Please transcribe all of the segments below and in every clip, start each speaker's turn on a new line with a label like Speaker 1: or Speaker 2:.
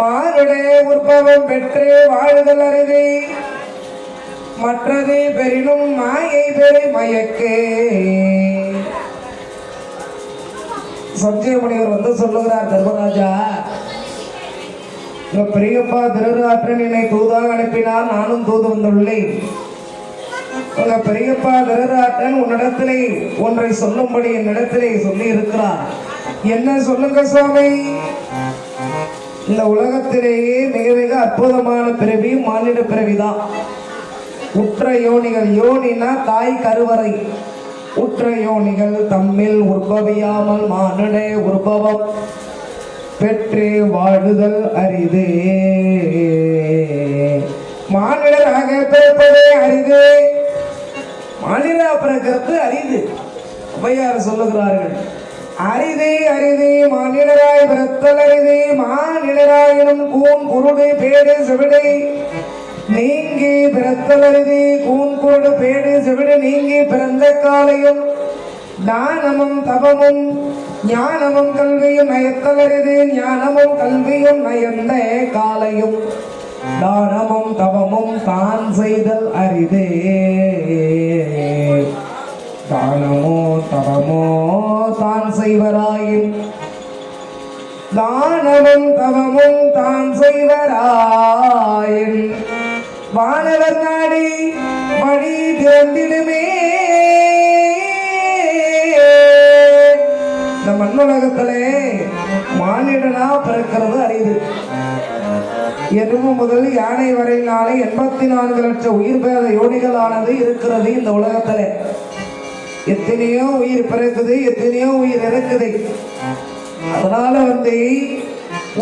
Speaker 1: மாறுடே உற்பவம் பெற்று வாழுதல் அருதி. மற்றது பெரினும் மாயை பெரு மயக்கே. சஞ்சய முனிவர் வந்து சொல்லுகிறார் தர்மராஜா உங்க பெரியப்பா திருராற்றன் என்னை தூதாக அனுப்பினார் நானும் தூது வந்துள்ளேன். உங்க பெரியப்பா திருராற்றன் உன்னிடத்திலே ஒன்றை சொல்லும்படி என்னிடத்திலே சொல்லி இருக்கிறார் என்ன சொல்லுங்க சுவாமி? இந்த உலகத்திலேயே மிக மிக அற்புதமான பிறவி மானிட பிறவிதான். உற்ற யோனிகள் யோனினா தாய் கருவறை. உற்ற யோனிகள் தம்மில் உற்பவியாமல் மானுடே உற்பவம். பெற்று வாழுதல் அரிது. மானிடராக பிறப்பதே அரிது. மானிடா பிறக்கிறது அரிது. ஔவையார் சொல்லுகிறார்கள் அரிதே அரிதே மாநிலராய் பிறத்தல் அரிதே மாநிலராயினும் கூன் குருடு பேடு செவிடை. நீங்கி பிறத்தல் அரிதே கூன் குருடு பேடு செவிடு. நீங்கி பிறந்த காலையும் தானமும் தவமும் ஞானமும் கல்வியும் நயத்தல் அரிது ஞானமும் கல்வியும் நயந்த காலையும் தானமும் தவமும் தான் செய்தல் அரிதே தானமோ தவமோ தான் செய்வராயின் தானமும் தவமும் தான் செய்வராயின். வானவர் நாடி மணி திறந்திடுமே. இந்த மண்ணுலகத்திலே மானிடனா பிறக்கிறது அரிது. எறும்பு முதல் யானை வரையிலான எண்பத்தி நான்கு லட்சம் உயிர் பேத யோனிகளானது இருக்கிறது இந்த உலகத்திலே. எத்தனையோ உயிர் பிறக்குது எத்தனையோ உயிர் இறக்குது. அதனால வந்து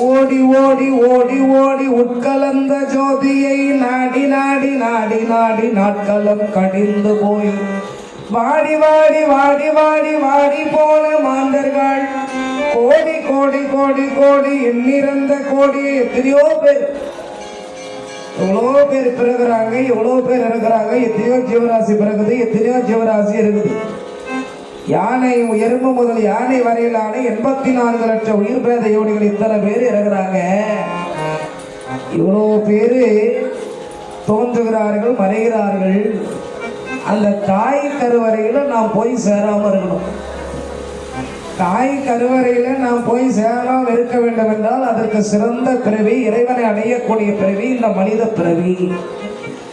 Speaker 1: ஓடி ஓடி ஓடி ஓடி உட்கலந்த ஜோதியை நாடி நாடி நாடி நாடி நாட்களும் கடிந்து போய். வாடி வாடி வாடி வாடி வாடி போன மாந்தர்கள். கோடி கோடி கோடி கோடி எண்ணிறந்த கோடி எத்தனையோ பேர். எவ்வளோ பேர் பிறகுறாங்க எவ்வளோ பேர் இறக்குறாங்க எத்தனையோ ஜீவராசி பிறகுது எத்தனையோ ஜீவராசி இருக்குது. யானை எறும்பு முதல் யானை வரையிலான எண்பத்தி நான்கு லட்சம் உயிர் பேத யோனிகள் இத்தனை பேர் இறங்குறாங்க. இவ்வளோ பேர் தோன்றுகிறார்கள் மறைகிறார்கள். அந்த தாய் கருவறையில் நாம் போய் சேராம இருக்கணும். தாய் கருவறையில் நாம் போய் சேராமல் இருக்க வேண்டும் என்றால் அதற்கு சிறந்த பிறவி இறைவனை அடையக்கூடிய பிறவி இந்த மனித பிறவி.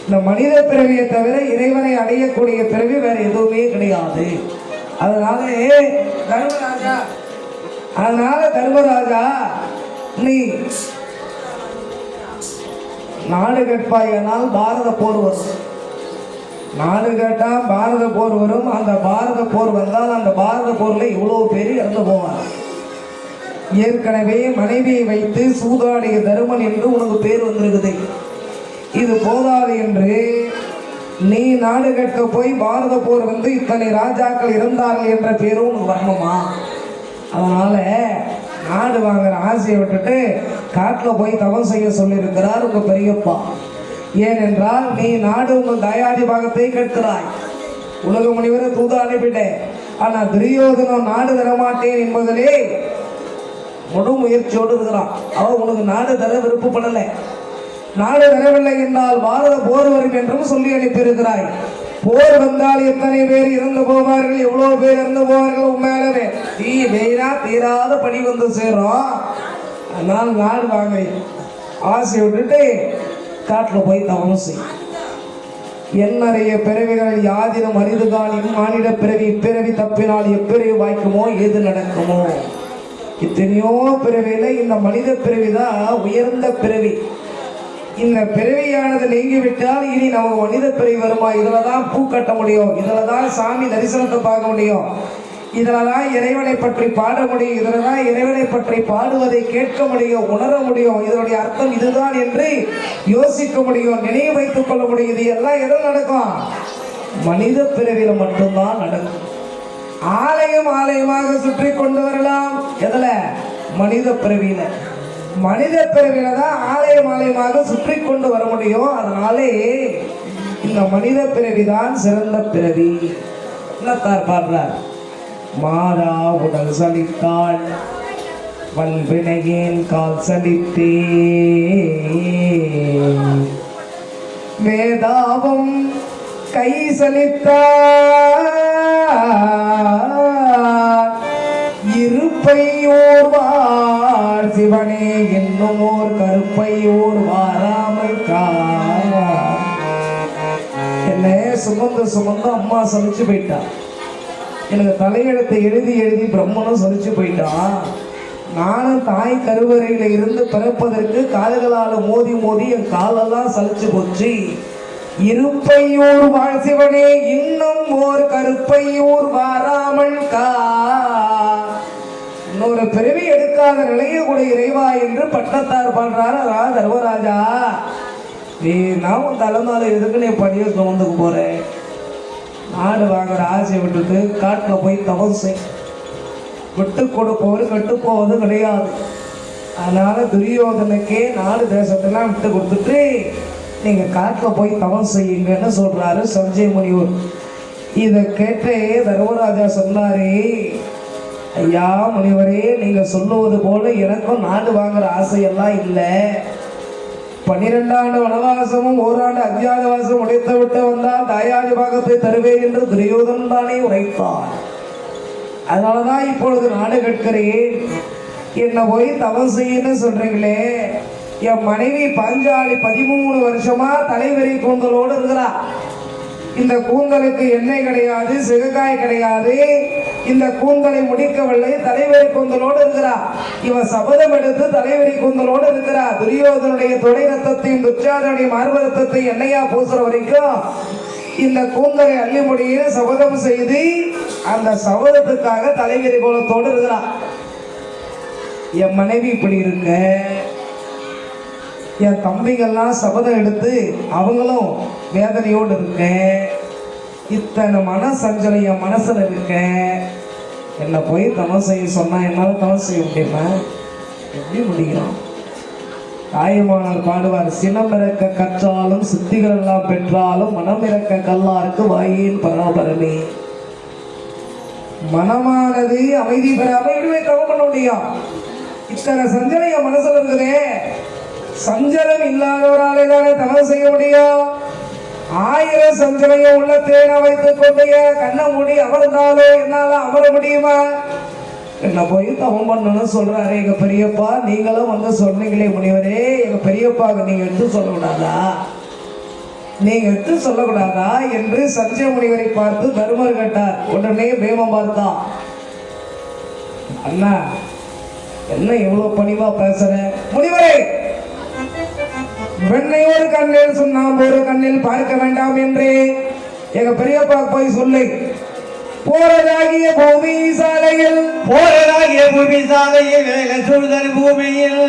Speaker 1: இந்த மனித பிறவியை தவிர இறைவனை அடையக்கூடிய பிறவி வேற எதுவுமே கிடையாது. அதனால தர்மராஜா அதனால தர்மராஜா நீ நாடு கேட்பாயானால் பாரத போர் வரும். நாடு கேட்டால் பாரத போர் வரும். அந்த பாரத போர் வந்தால் அந்த பாரத போரில் இவ்வளோ பேர் இறந்து போவார் ஏற்கனவே மனைவியை வைத்து சூதாடிய தருமன் என்று உனக்கு பேர் வந்திருக்குது. இது போதாது என்று நீ நாடு கேட்க போய் பாரத போர் வந்து இத்தனை ராஜாக்கள் இருந்தார்கள் என்ற பேரும் உனக்கு வரணுமா? அதனால நாடு வாங்குற ஆசையை விட்டுட்டு காட்டில் போய் தவம் செய்ய சொல்லியிருக்கிறார் உங்க பெரியப்பா. ஏனென்றால் நீ நாடு உங்கள் தயாதி பாகத்தை கேட்கிறாய் உலக முனிவரை தூது அனுப்பிட்டேன். ஆனா துரியோதனம் நாடு தரமாட்டேன் என்பதிலே முழு முயற்சியோடு இருக்கிறான். அவன் உனக்கு நாடு தர விருப்பப்படலை. நாடு வரவில்லை என்றால் பாரத போர் வரும் என்றும் சொல்லி அனுப்பியிருக்கிறாய் போர் வந்தால் எத்தனை பேர் இறந்து போவார்கள்? எவ்வளவு பேர் இறந்து போவார்கள் உண்மையாலே தீ வெயிலா தீராத பணி வந்து சேரும். அதனால் நாடு வாங்க. ஆசை விட்டுட்டு காட்டில் போய் தவம் செய். என்னறைய பிறவிகள் யாதினம் அரிதுகானின் மானிட பிறவி இப்பிறவி தப்பினால் எப்பிறவி வாய்க்குமோ எது நடக்குமோ? எத்தனையோ பிறவியில் இந்த மனித பிறவி தான் உயர்ந்த பிறவி. இந்த பிறவியானது நீங்கிவிட்டால் இனி நமக்கு மனித பிறவி வருமா இதில் தான் பூ கட்ட முடியும். இதில் தான் சாமி தரிசனத்தை பார்க்க முடியும். இதில் தான் இறைவனை பற்றி பாட முடியும். இதில் தான் இறைவனை பற்றி பாடுவதை கேட்க முடியும் உணர முடியும். இதனுடைய அர்த்தம் இதுதான் என்று யோசிக்க முடியும் நினைவு வைத்துக் கொள்ள முடியும். இது எல்லாம் எதில் நடக்கும்? மனித பிறவியில மட்டும்தான் நடக்கும். ஆலயம் ஆலயமாக சுற்றி கொண்டு வரலாம். எதுல? மனித பிறவியில. மனித பிறவில தான் ஆலயம் ஆலயமாக சுற்றி கொண்டு வர முடியும். அதனாலே இந்த மனித பிறவி தான் சிறந்த பிறவி. என்னத்தார் பாடுறார்? மாதா உடல் சலித்தாள் வல்வினையின் கால் சலித்தே வேதாவம் கை சலித்தார் இருப்பை ஓர்வார் சிவனே என்னும் ஓர் கருப்பை ஓர் வாராமல் என்னை என்ன சுமந்து சுமந்து அம்மா சலிச்சு போயிட்டா. எனக்கு தலையெழுத்தை எழுதி எழுதி பிரம்மனும் சலிச்சு போயிட்டான். நானும் தாய் கருவறையில இருந்து பிறப்பதற்கு கால்களால் மோதி மோதி என் காலெல்லாம் சலிச்சு போச்சு. இருப்பையூர் வாழ்சிவனே இன்னும் ஓர் கருப்பையூர் வாராமல் கா இன்னொரு பிறவி எடுக்காத நிலையை கூட இறைவா என்று பட்டத்தார் பண்றாரு. ரா தர்மராஜா நீ நான் உன் தலைமால எதுக்கு நீ பணியை சுமந்துக்கு போறேன் நாடு வாங்குற ஆசையை விட்டுட்டு காட்டில் போய் தவம் செய். விட்டு கொடுப்பவர் கெட்டு போவது கிடையாது. அதனால துரியோதனுக்கே நாலு தேசத்தெல்லாம் விட்டு கொடுத்துட்டு நீங்க காட்டில் போய் தவம் செய்யுங்கன்னு சொல்றாரு சஞ்சய் முனிவர். இதை கேட்டே தர்மராஜா சொன்னாரே ஐயா முனிவரே நீங்க சொல்லுவது போல எனக்கும் நாடு வாங்குற ஆசையெல்லாம் இல்லை. பன்னிரெண்டாண்டு வனவாசமும் ஓராண்டு அத்தியாயவாசம் உடைத்து விட்டு வந்தால் தாயாதி பாகத்தை தருவேன் என்று துரியோதன் தானே உரைத்தான் அதனாலதான் இப்பொழுது நாடு கேட்கிறேன் என்னை போய் தவம் செய்யன்னு சொல்றீங்களே. என் மனைவி பஞ்சாலி பதிமூணு வருஷமா தலைவரி கூந்தலோடு இருக்கிறா. இந்த கூந்தலுக்கு எண்ணெய் கிடையாது சிறுகாய் கிடையாது. இந்த கூந்தலை முடிக்கவில்லை. தலைவரி கூந்தலோடு இருக்கிறார். இவன் சபதம் எடுத்து தலைவரி கூந்தலோடு இருக்கிறா துரியோதனுடைய துணை ரத்தத்தையும் துச்சாதனுடைய மார்பு எண்ணெயா பூசுற வரைக்கும் இந்த கூந்தலை அள்ளி முடிய சபதம் செய்து அந்த சபதத்துக்காக தலைவரி கோலத்தோடு இருக்கிறான் என் மனைவி இப்படி இருக்க என் தம்பிகள்லாம் சபதம் எடுத்து அவங்களும் வேதனையோடு இருக்கேன் இத்தனை மன சஞ்சலம் என் மனசுல இருக்க. என்னை போய் தவம் செய்ய சொன்னா என்னால் தவம் செய்ய முடியுமா? எப்படி முடியும்? தாயுமானவர் பாடுவார் சினம் இறக்க கற்றாலும் சித்திகள் எல்லாம் பெற்றாலும் மனம் இறக்க கல்லாருக்கு வாயின் பராபரமே. மனமானது அமைதி பெறாம இப்படிவே தவம் பண்ண முடியும். இத்தனை சஞ்சலம் என் மனசுல இருக்குதே. சஞ்சலம் இல்லாதவராலே தானே தவம் செய்ய முடியும்? ஆயிரம் சஞ்சலைய உள்ள தேனை வைத்துக் கொண்டு என் கண்ணை மூடி அமர்ந்தாலோ என்னால அமர முடியுமா? என்ன போய் தவம் பண்ணணும்னு சொல்றாரு எங்க பெரியப்பா? நீங்களும் வந்து சொன்னீங்களே முனிவரே எங்க பெரியப்பாவுக்கு நீங்க எடுத்து சொல்லக்கூடாதா? நீங்க எடுத்து சொல்லக்கூடாதா என்று சஞ்சய முனிவரை பார்த்து தருமர் கேட்டார். உடனே பேமம் பார்த்தான் அண்ணா என்ன இவ்வளவு பணிவா பேசுற? முனிவரே பெண்ணை ஒரு கண்ணில் சொன்னால் ஒரு கண்ணில் பார்க்க வேண்டாம் என்று எங்க பெரியப்பா போய் சொல்லு. போறதாகிய பூமி சாலையில்
Speaker 2: போறதாகிய பூமி சாலையில் வேலை சூழ்தல் பூமியில்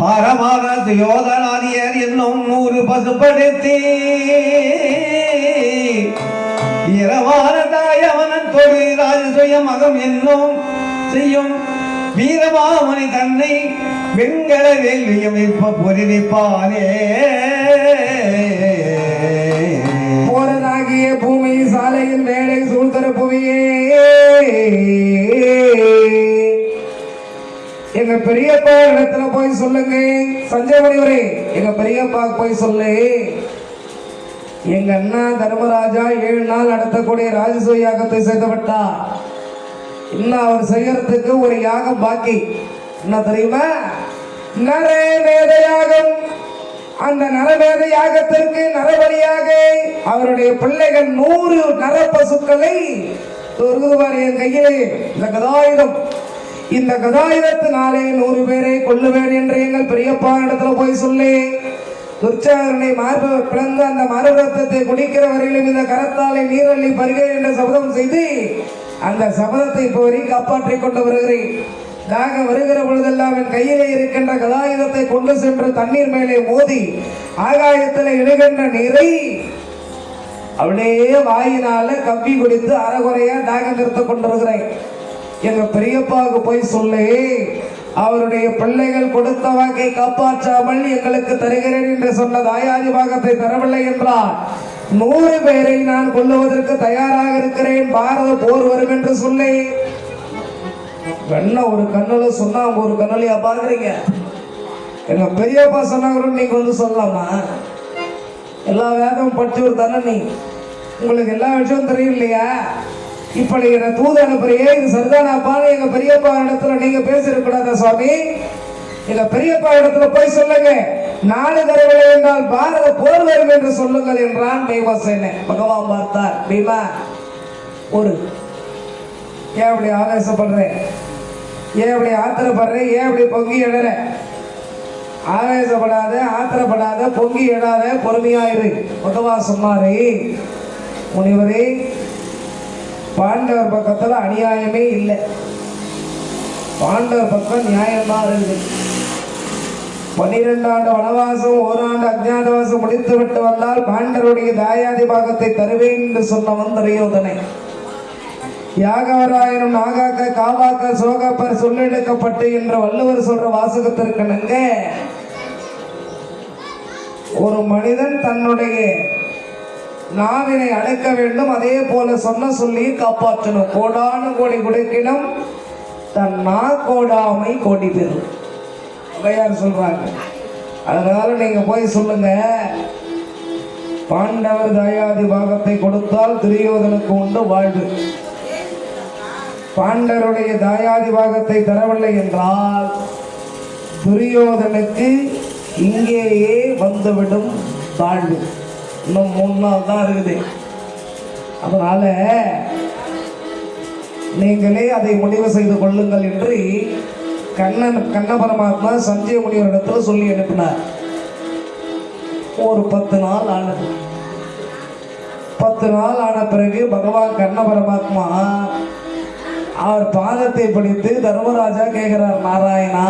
Speaker 2: பரமான யோதனாதியர் என்னும் நூறு பசுப்படுத்தி இரவான தாயவனன் தொழில் ராஜசுய மகம் என்னும் செய்யும் வீரபாமணி தன்னை வெண்கல வேள்வியும் இப்ப பொறிவிப்பானே
Speaker 1: போறதாகிய பூமி சாலையில் வேலை சூழ்தர புவியே. எங்க பெரியப்பா இடத்துல போய் சொல்லுங்க. சஞ்சய் மணிவரே எங்க பெரியப்பா போய் சொல்லு. எங்க அண்ணா தர்மராஜா ஏழு நாள் நடத்தக்கூடிய ராஜசூய யாகத்தை செய்து விட்டார் இன்னும் அவர் செய்யறதுக்கு ஒரு யாகம் பாக்கி. என்ன தெரியுமா? நரவேத யாகம். அந்த நரவேத யாகத்திற்கு நரபலியாக அவருடைய பிள்ளைகள் நூறு நரப்பசுக்களை ஒருவர் என் கையிலே. இந்த கதாயுதம். இந்த கதாயுதத்தினாலே நூறு பேரை கொள்ளுவேன் என்று எங்கள் பெரியப்பா இடத்துல போய் சொல்லி. துர்ச்சாரனை மார்பு பிளந்து அந்த மறுரத்தத்தை குடிக்கிற வரையிலும் இந்த கரத்தாலே நீரள்ளி பருக என்ற சபதம் செய்து அந்த சபதத்தை இப்போ வரைக்கும் காப்பாற்றிக் கொண்டு வருகிறேன். தாகம் வருகிற பொழுதெல்லாம் என் கையிலே இருக்கின்ற கதாயுதத்தை கொண்டு சென்று தண்ணீர் மேலே மோதி ஆகாயத்தில் இடுகின்ற நீரை அப்படியே வாயினால கம்பி குடித்து அறகுறையா தாகம் நிறுத்த கொண்டிருக்கிறேன். எங்க பெரியப்பாவுக்கு போய் சொல்லி. அவருடைய பிள்ளைகள் கொடுத்த வாக்கை காப்பாற்றாமல் எங்களுக்கு தருகிறேன் என்று சொன்ன தாயாதி பாகத்தை தரவில்லை என்றார் நூறு பேரை நான் கொல்லுவதற்கு தயாராக இருக்கிறேன். பாரத போர் வரும் என்று சொல்லி. வெண்ண ஒரு கண்ணுல சொன்னா ஒரு கண்ணுலையா பாக்குறீங்க? எங்க பெரியப்பா சொன்னவரும் நீங்க வந்து சொல்லலாமா? எல்லா வேதமும் படிச்சவர் தானே நீ? உங்களுக்கு எல்லா விஷயமும் தெரியும் இல்லையா? இப்படி நீங்க தூது அனுப்புறியே இது சரிதானாப்பான்னு எங்க பெரியப்பா இடத்துல நீங்க பேசிருக்கூடாதா சுவாமி? எங்க பெரியப்பா இடத்துல போய் சொல்லுங்க. நாலு தடவை என்றால் பாரத போர் வரும் என்று சொல்லுங்கள் என்றான் பீமசேன பகவான் பார்த்தார் பீமா ஒரு ஏன் அப்படி ஆவேசப்படுறேன்? ஏன் அப்படி ஆத்திரப்படுறேன்? ஏன் அப்படி பொங்கி எழுற? ஆவேசப்படாத ஆத்திரப்படாத பொங்கி எழாத பொறுமையாயிரு பகவான் சொன்னாரே முனிவரே பாண்டவர் பக்கத்துல அநியாயமே இல்லை. பாண்டவர் பக்கம் நியாயமா இருக்குது. பன்னிரெண்டு ஆண்டு வனவாசம் ஓராண்டு அஜ்ஞாதவாசம் முடித்து விட்டு வந்தால் பாண்டருடைய தாயாதி பாகத்தை தருவேன் என்று சொன்னவன் துரியோதனை யாகவராயனும் நாகாக்க காவாக்க சோகப்பர் சொல்லெடுக்கப்பட்டு என்ற வள்ளுவர் சொல்ற வாசகத்திற்கனங்க ஒரு மனிதன் தன்னுடைய நாவினை அடக்க வேண்டும். அதே போல சொன்ன சொல்லி காப்பாற்றணும். கோடானு கோடி கொடுக்கினும் தன் நா கோடாமை கோடி பெறும். ஔவையார் சொல்றாங்க. அதனால நீங்க போய் சொல்லுங்க. பாண்டவர் தயாதி பாகத்தை கொடுத்தால் துரியோதனுக்கு உண்டு வாழ்வு. பாண்டருடைய தாயாதி பாகத்தை தரவில்லை என்றால் துரியோதனுக்கு இங்கேயே வந்துவிடும் வாழ்வு. இன்னும் மூணு நாள் தான் இருக்குது. அதனால நீங்களே அதை முடிவு செய்து கொள்ளுங்கள் என்று கண்ணன் கண்ண பரமாத்மா சஞ்சய முனிவரிடத்தில் சொல்லி அனுப்பினார். ஒரு பத்து நாள் ஆனது பத்து நாள் ஆன பிறகு பகவான் கண்ண பரமாத்மா அவர் பாதத்தை பிடித்து தர்மராஜா கேட்கிறார் நாராயணா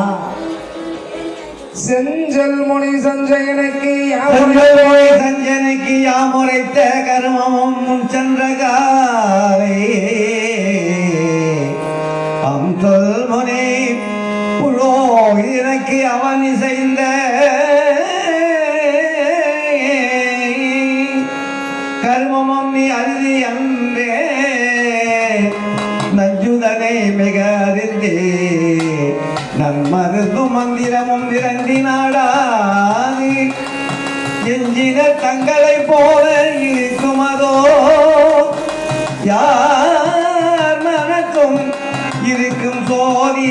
Speaker 1: செஞ்சல் மொழி சஞ்சயனுக்கு யாமுறை
Speaker 2: சஞ்சலோய் சஞ்சனைக்கு யாமுரைத்த கர்மமும் முன் சென்றகாலை அந்தொல் புழோ புரோகிதனுக்கு அவன் இசைந்த கர்மமும் நீ அருதி அன்பே நஞ்சுதனை மிக அறிந்தே நன்மருது மந்திரமும் நிரந்தி நாடாது எஞ்சின தங்களை போல இருக்குமதோ? யார் மனக்கும் இருக்கும் சோதி?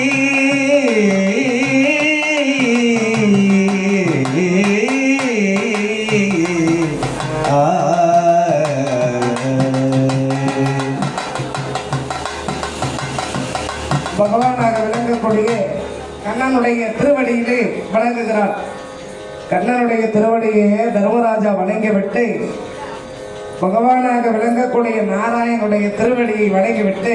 Speaker 1: பகவானுடைய திருவடியை தர்மராஜா வணங்கிவிட்டு பகவானாக விளங்கக்கூடிய நாராயணனுடைய திருவடியை வணங்கிவிட்டு